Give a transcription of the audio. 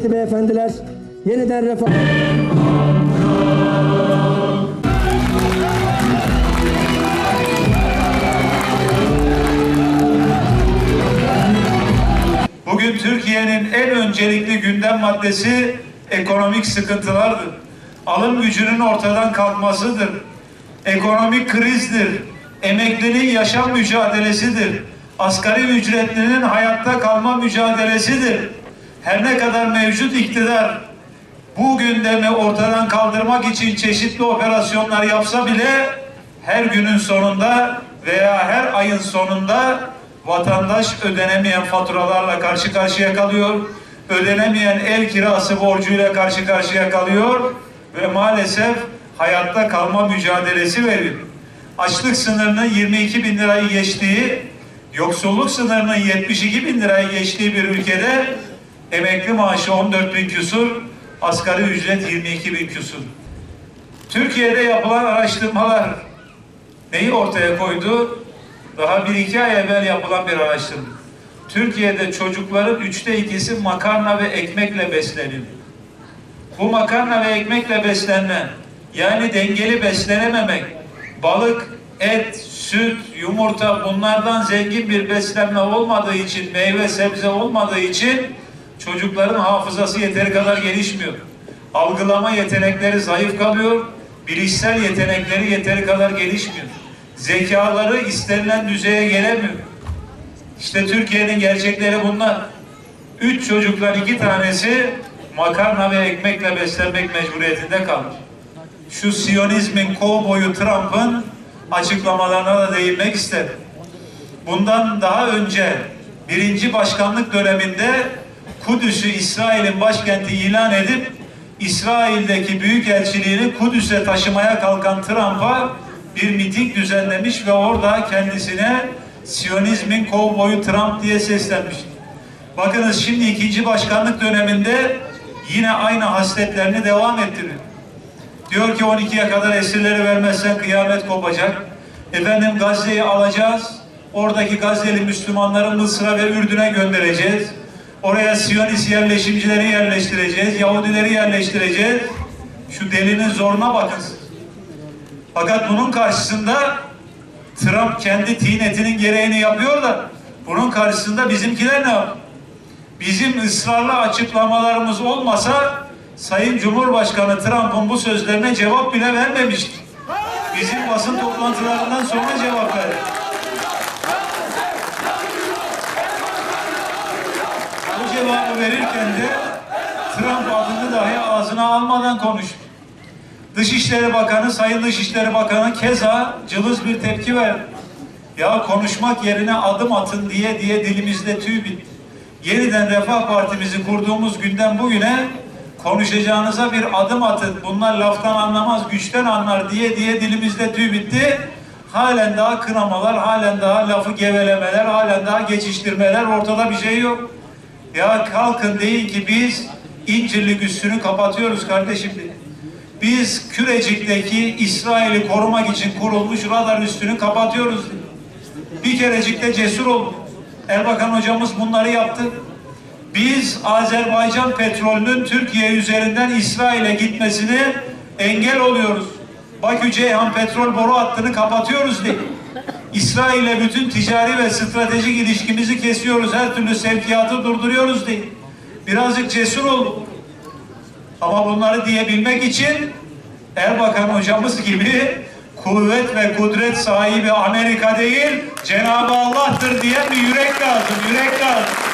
kıymetli beyefendiler. Yeniden refah... Bugün Türkiye'nin en öncelikli gündem maddesi ekonomik sıkıntılardır. Alım gücünün ortadan kalkmasıdır. Ekonomik krizdir. Emeklinin yaşam mücadelesidir. Asgari ücretlinin hayatta kalma mücadelesidir. Her ne kadar mevcut iktidar bu gündemi ortadan kaldırmak için çeşitli operasyonlar yapsa bile her günün sonunda veya her ayın sonunda vatandaş ödenemeyen faturalarla karşı karşıya kalıyor. Ödenemeyen ev kirası borcuyla karşı karşıya kalıyor ve maalesef hayatta kalma mücadelesi veriyor. Açlık sınırının 22 bin lirayı geçtiği, yoksulluk sınırının 72 bin lirayı geçtiği bir ülkede emekli maaşı 14 bin küsur, asgari ücret 22 bin küsur. Türkiye'de yapılan araştırmalar neyi ortaya koydu? Daha bir iki ay evvel yapılan bir araştırma. Türkiye'de çocukların üçte ikisi makarna ve ekmekle besleniyor. Bu makarna ve ekmekle beslenme, yani dengeli beslenememek, balık, et, süt, yumurta bunlardan zengin bir beslenme olmadığı için, meyve sebze olmadığı için çocukların hafızası yeteri kadar gelişmiyor. Algılama yetenekleri zayıf kalıyor, bilişsel yetenekleri yeteri kadar gelişmiyor. Zekaları istenilen düzeye gelemiyor. İşte Türkiye'nin gerçekleri bunlar. Üç çocuklar iki tanesi makarna ve ekmekle beslenmek mecburiyetinde kalmış. Şu Siyonizmin kovboyu Trump'ın açıklamalarına da değinmek isterim. Bundan daha önce birinci başkanlık döneminde Kudüs'ü İsrail'in başkenti ilan edip İsrail'deki büyükelçiliğini Kudüs'e taşımaya kalkan Trump'a bir miting düzenlemiş ve orada kendisine Siyonizmin kovboyu Trump diye seslenmiş. Bakınız şimdi ikinci başkanlık döneminde yine aynı hasletlerini devam ettiriyor. Diyor ki 12'ye kadar esirleri vermezsen kıyamet kopacak. Efendim Gazze'yi alacağız. Oradaki Gazze'li Müslümanları Mısır'a ve Ürdün'e göndereceğiz. Oraya Siyonist yerleşimcileri yerleştireceğiz. Yahudileri yerleştireceğiz. Şu delinin zoruna bakın. Fakat bunun karşısında Trump kendi tinetinin gereğini yapıyor da bunun karşısında bizimkiler ne yapıyor? Bizim ısrarlı açıklamalarımız olmasa Sayın Cumhurbaşkanı Trump'ın bu sözlerine cevap bile vermemişti. Bizim basın toplantılarından sonra cevap verdi. Bu cevabı verirken de Trump adını dahi ağzına almadan konuştu. Dışişleri Bakanı, Sayın Dışişleri Bakanı keza cılız bir tepki verdi. Ya konuşmak yerine adım atın diye diye dilimizde tüy bitti. Yeniden Refah Partimizi kurduğumuz günden bugüne konuşacağınıza bir adım atın. Bunlar laftan anlamaz, güçten anlar diye diye dilimizde tüy bitti. Halen daha kınamalar, halen daha lafı gevelemeler, halen daha geçiştirmeler ortada bir şey yok. Ya kalkın deyin ki biz İncirlik üssünü kapatıyoruz kardeşim. Biz Kürecik'teki İsrail'i korumak için kurulmuş radar üstünü kapatıyoruz. Bir kerecikte cesur oldu. Erbakan hocamız bunları yaptı. Biz Azerbaycan petrolünün Türkiye üzerinden İsrail'e gitmesini engel oluyoruz. Bakü Ceyhan petrol boru hattını kapatıyoruz diye. İsrail'e bütün ticari ve stratejik ilişkimizi kesiyoruz. Her türlü sevkiyatı durduruyoruz diye. Birazcık cesur olduk. Ama bunları diyebilmek için Erbakan hocamız gibi kuvvet ve kudret sahibi Amerika değil, Cenab-ı Allah'tır diyen bir yürek lazım, yürek lazım.